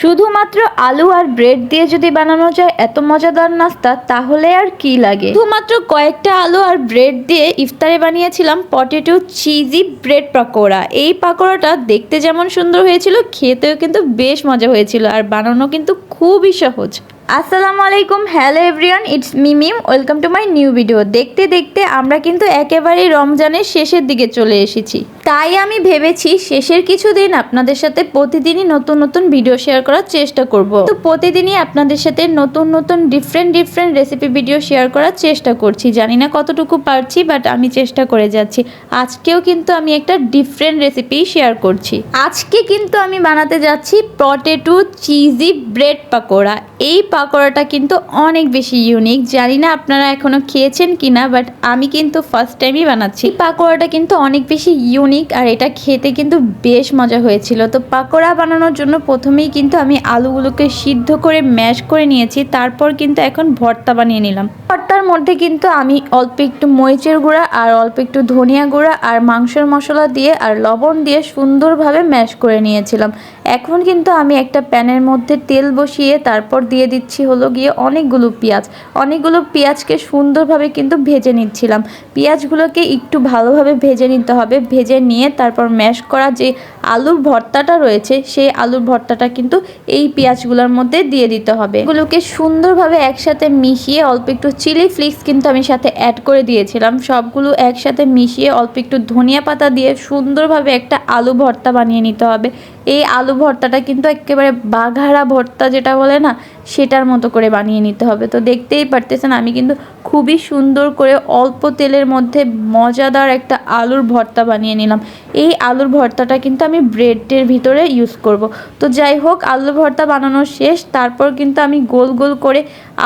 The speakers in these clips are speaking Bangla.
শুধুমাত্র আলু আর ব্রেড দিয়ে যদি বানানো যায় এত মজাদার নাস্তা, তাহলে আর কি লাগে? শুধুমাত্র কয়েকটা আলু আর ব্রেড দিয়ে ইফতারে বানিয়েছিলাম পটেটো চিজি ব্রেড পাকোড়া। এই পাকোড়াটা দেখতে যেমন সুন্দর হয়েছিল, খেতেও কিন্তু বেশ মজা হয়েছিল আর বানানো কিন্তু খুবই সহজ। আসসালামু আলাইকুম, hello everyone, it's মিমিম welcome to my new video. দেখতে দেখতে আমরা কিন্তু একেবারেই রমজানের শেষের দিকে চলে এসেছি। তাই আমি ভেবেছি শেষের কিছু দিন আপনাদের সাথে প্রতিদিনই নতুন নতুন ভিডিও শেয়ার করার চেষ্টা করব। তো প্রতিদিনই আপনাদের সাথে নতুন নতুন different different recipe video share করার চেষ্টা করছি। জানি না কতটুকু পারছি বাট আমি চেষ্টা করে যাচ্ছি। আজকেও কিন্তু আমি একটা ডিফারেন্ট রেসিপি শেয়ার করছি। আজকে কিন্তু আমি বানাতে যাচ্ছি পটেটো চিজি ব্রেড পাকোড়া। এই পাকোড়াটা কিন্তু অনেক বেশি ইউনিক জানি না আপনারা এখনও খেয়েছেন কি না বাট আমি কিন্তু ফার্স্ট টাইমই বানাচ্ছি। পাকোড়াটা কিন্তু অনেক বেশি ইউনিক আর এটা খেতে কিন্তু বেশ মজা হয়েছিল। তো পাকোড়া বানানোর জন্য প্রথমেই কিন্তু আমি আলুগুলোকে সিদ্ধ করে ম্যাশ করে নিয়েছি, তারপর কিন্তু এখন ভর্তা বানিয়ে নিলাম। ভর্তার মধ্যে কিন্তু আমি অল্প একটু মরিচের গুঁড়া আর অল্প একটু ধনিয়া গুঁড়া আর মাংসের মশলা দিয়ে আর লবণ দিয়ে সুন্দরভাবে ম্যাশ করে নিয়েছিলাম। এখন কিন্তু আমি একটা প্যানের মধ্যে তেল বসিয়ে তারপর দিয়ে দিচ্ছি হলো গিয়ে অনেকগুলো পেঁয়াজ। অনেকগুলো পেঁয়াজকে সুন্দরভাবে কিন্তু ভেজে নিচ্ছিলাম। পেঁয়াজগুলোকে একটু ভালোভাবে ভেজে নিতে হবে। ভেজে নিয়ে তারপর ম্যাশ করা যে আলুর ভর্তাটা রয়েছে, সেই আলুর ভর্তাটা কিন্তু এই পেঁয়াজগুলোর মধ্যে দিয়ে দিতে হবে। এগুলোকে সুন্দরভাবে একসাথে মিশিয়ে অল্প একটু চিলি ফ্লিক্স কিন্তু আমি সাথে অ্যাড করে দিয়েছিলাম। সবগুলো একসাথে মিশিয়ে অল্প একটু ধনিয়া পাতা দিয়ে সুন্দরভাবে একটা আলু ভর্তা বানিয়ে নিতে হবে। এই আলু ভর্তাটা কিন্তু একেবারে বাঘারা ভর্তা যেটা বলে না সেটার মতো করে বানিয়ে নিতে হবে। তো দেখতেই পারতেছেন, আমি কিন্তু খুবই সুন্দর করে অল্প তেলের মধ্যে মজাদার একটা আলুর ভর্তা বানিয়ে নিলাম। এই আলুর ভর্তাটা কিন্তু আমি ব্রেডের ভিতরে ইউজ করব। তো যাই হোক, আলুর ভর্তা বানানো শেষ, তারপর কিন্তু আমি গোল গোল করে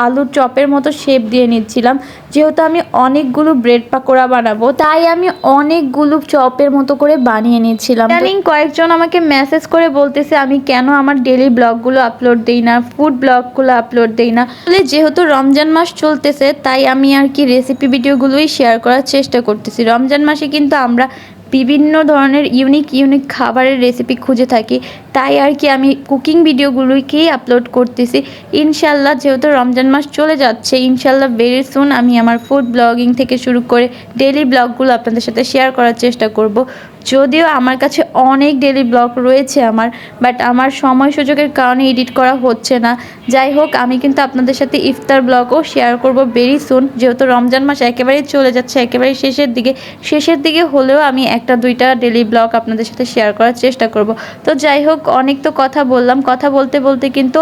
আলুর চপের মতো শেপ দিয়ে নিচ্ছিলাম। যেহেতু আমি অনেকগুলো ব্রেড পাকোড়া বানাবো, তাই আমি অনেকগুলো চপের মতো করে বানিয়ে নিচ্ছিলাম। ইদানিং কয়েকজন আমাকে মেসেজ করে বলতেছে, আমি কেন আমার ডেলি ব্লগগুলো আপলোড দিই না? ফুড ব্লগগুলো আপলোড দিই না। আসলে যেহেতু রমজান মাস চলতেছে, তাই আমি আর কি রেসিপি ভিডিওগুলোই শেয়ার করার চেষ্টা করতেছি। রমজান মাসে কিন্তু আমরা বিভিন্ন ধরনের ইউনিক ইউনিক খাবারের রেসিপি খুঁজে থাকি। তাই আর কি আমি কুকিং ভিডিওগুলোকেই আপলোড করতেছি। ইনশাল্লাহ যেহেতু রমজান মাস চলে যাচ্ছে ইনশাল্লাহ ভেরি সুন আমি আমার ফুড ব্লগিং থেকে শুরু করে ডেলি ব্লগগুলো আপনাদের সাথে শেয়ার করার চেষ্টা করব। যদিও আমার কাছে অনেক ডেলি ব্লগ রয়েছে আমার বাট আমার সময় সুযোগের কারণে এডিট করা হচ্ছে না। যাই হোক, আমি কিন্তু আপনাদের সাথে ইফতার ব্লগও শেয়ার করব ভেরি সুন যেহেতু রমজান মাস একেবারেই চলে যাচ্ছে, একেবারেই শেষের দিকে। শেষের দিকে হলেও আমি একটা দুইটা ডেলি ব্লগ আপনাদের সাথে শেয়ার করার চেষ্টা করব। তো যাই হোক, অনেক তো কথা বললাম। কথা বলতে বলতে কিন্তু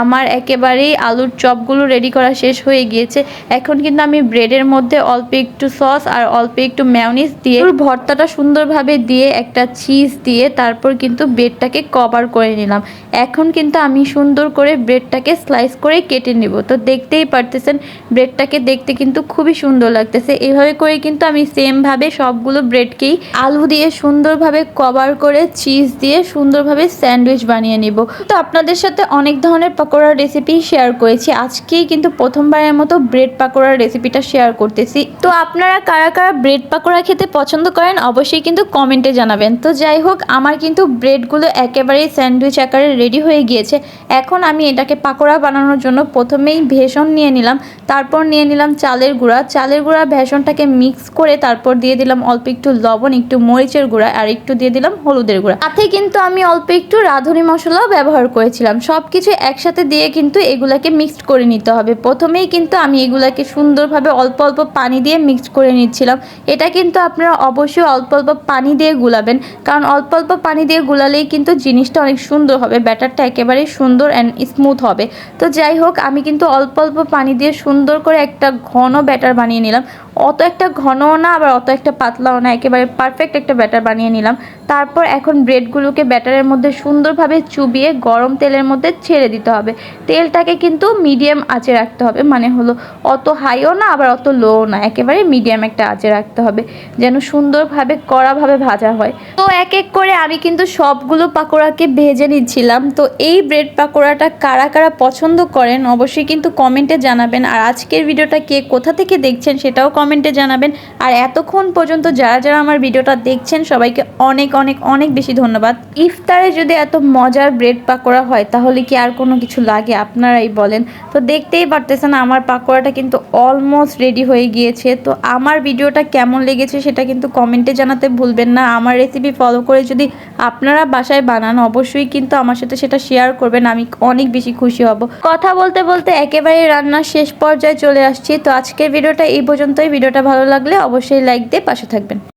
আমার একেবারেই আলুর চপগুলো রেডি করা শেষ হয়ে গিয়েছে। এখন কিন্তু আমি ব্রেডের মধ্যে অল্প একটু সস আর অল্প একটু ম্যাওনিজ দিয়ে ভর্তাটা সুন্দরভাবে দিয়ে একটা চিজ দিয়ে তারপর কিন্তু ব্রেডটাকে কভার করে নিলাম। এখন কিন্তু আমি সুন্দর করে ব্রেডটাকে স্লাইস করে কেটে নেব। তো দেখতেই পারতেছেন, ব্রেডটাকে দেখতে কিন্তু খুবই সুন্দর লাগতেছে। এভাবে করে কিন্তু আমি সেমভাবে সবগুলো ব্রেডকেই আলু দিয়ে সুন্দরভাবে কভার করে চিজ দিয়ে সুন্দরভাবে স্যান্ডউইচ বানিয়ে নিব। তো আপনাদের সাথে অনেক ধরনের পকোড়ার রেসিপি শেয়ার করেছি। আজকেই কিন্তু প্রথমবারের মতো ব্রেড পাকোড়ার রেসিপিটা শেয়ার করতেছি। তো আপনারা কারা কারা ব্রেড পাকোড়া খেতে পছন্দ করেন, অবশ্যই কিন্তু কমেন্টে জানাবেন। তো যাই হোক আমার কিন্তু ব্রেডগুলো একেবারেই স্যান্ডউইচ আকারে রেডি হয়ে গিয়েছে। এখন আমি এটাকে পাকোড়া বানানোর জন্য প্রথমেই ভেষণ নিয়ে নিলাম, তারপর নিয়ে নিলাম চালের গুঁড়া। চালের গুঁড়া ভেষণটাকে মিক্স করে তারপর দিয়ে দিলাম অল্প একটু লবণ, একটু মরিচের গুঁড়া, আর একটু দিয়ে দিলাম হলুদের গুঁড়া। সাথে কিন্তু আমি অল্প একটু রাঁধুনি মশলাও ব্যবহার করেছিলাম। সব কিছু একসাথে দিয়ে কিন্তু এগুলাকে মিক্সড করে নিতে হবে। প্রথমেই কিন্তু আমি এগুলাকে সুন্দরভাবে অল্প অল্প পানি দিয়ে মিক্সড করে নিচ্ছিলাম। এটা কিন্তু আপনারা অবশ্যই অল্প অল্প পানি দিয়ে গুলাবেন, কারণ অল্প অল্প পানি দিয়ে গুলালেই কিন্তু জিনিসটা অনেক সুন্দর হবে। ব্যাটারটা একেবারে সুন্দর অ্যান্ড স্মুথ হবে। তো যাই হোক, আমি কিন্তু অল্প অল্প পানি দিয়ে সুন্দর করে একটা ঘন ব্যাটার বানিয়ে নিলাম। অত একটা ঘনও না, আবার অত একটা পাতলাও না, একেবারে পারফেক্ট একটা ব্যাটার বানিয়ে নিলাম। তারপর এখন ব্রেডগুলোকে ব্যাটারের মধ্যে সুন্দরভাবে চুবিয়ে গরম তেলের মধ্যে ছেড়ে দিতে হবে। তেলটাকে কিন্তু মিডিয়াম আঁচে রাখতে হবে মানে হলো অত হাইও না, আবার অত লোও না, একেবারে মিডিয়াম একটা আঁচে রাখতে হবে, যেন সুন্দরভাবে, কড়াভাবে ভাজা হয়। তো এক এক করে আমি কিন্তু সবগুলো পাকোড়াকে ভেজে নিচ্ছিলাম। তো এই ব্রেড পাকোড়াটা কারা কারা পছন্দ করেন, অবশ্যই কিন্তু কমেন্টে জানাবেন। আর আজকের ভিডিওটা কে কোথা থেকে দেখছেন, সেটাও কমেন্ট কমেন্টে জানাবেন। আর এতক্ষণ পর্যন্ত যারা যারা আমার ভিডিওটা দেখছেন, সবাইকে অনেক অনেক অনেক বেশি ধন্যবাদ। ইফতারে যদি এত মজার ব্রেড পাকোড়া হয়, তাহলে কি আর কোনো কিছু লাগে? আপনারাই বলেন। তো দেখতেই পারতেছেন, আমার পাকোড়াটা কিন্তু অলমোস্ট রেডি হয়ে গিয়েছে। তো আমার ভিডিওটা কেমন লেগেছে সেটা কিন্তু কমেন্টে জানাতে ভুলবেন না। আমার রেসিপি ফলো করে যদি আপনারা বাসায় বানান, অবশ্যই কিন্তু আমার সাথে সেটা শেয়ার করবেন। আমি অনেক বেশি খুশি হব। কথা বলতে বলতে একেবারে রান্নার শেষ পর্যায়ে চলে আসছি। তো আজকের ভিডিওটা এই পর্যন্তই। ভিডিওটা ভালো লাগলে অবশ্যই লাইক দিয়ে পাশে থাকবেন।